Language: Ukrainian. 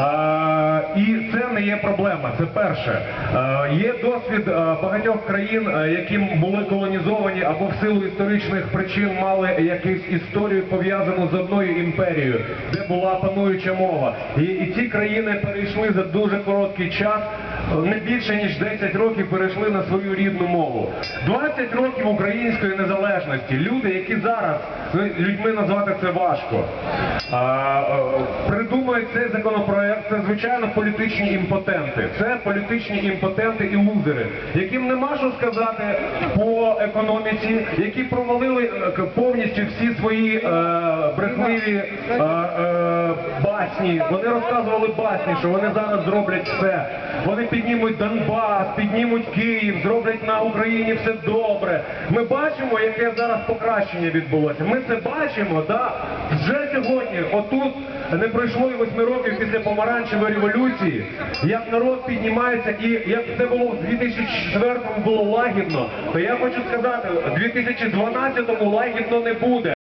Е, І це не є проблема. Це перше. Е, Є досвід е, багатьох країн, е, які були колонізовані або в силу історичних причин мали якусь історію пов'язану з одною імперією, де була пануюча мова. І, і ці країни перейшли за дуже короткий час, е, не більше ніж 10 років перейшли на свою рідну мову. 20 років української незалежності. Люди, які зараз людьми назвати це важко. А, е, цей законопроект, це звичайно політичні імпотенти. Це політичні імпотенти і лузери, яким нема що сказати по економіці, які провалили е, повністю всі свої е, брехливі е, е, басні. Вони розказували басні, що вони зараз зроблять все. Вони піднімуть Донбас, піднімуть Київ, зроблять на Україні все добре. Ми бачимо, яке зараз покращення відбулося. Ми це бачимо, да? вже сьогодні. Отут не пройшло і восьми років після помаранчевої революції, як народ піднімається, і як це було в 2004-му було лагідно, то я хочу сказати, в 2012-му лагідно не буде.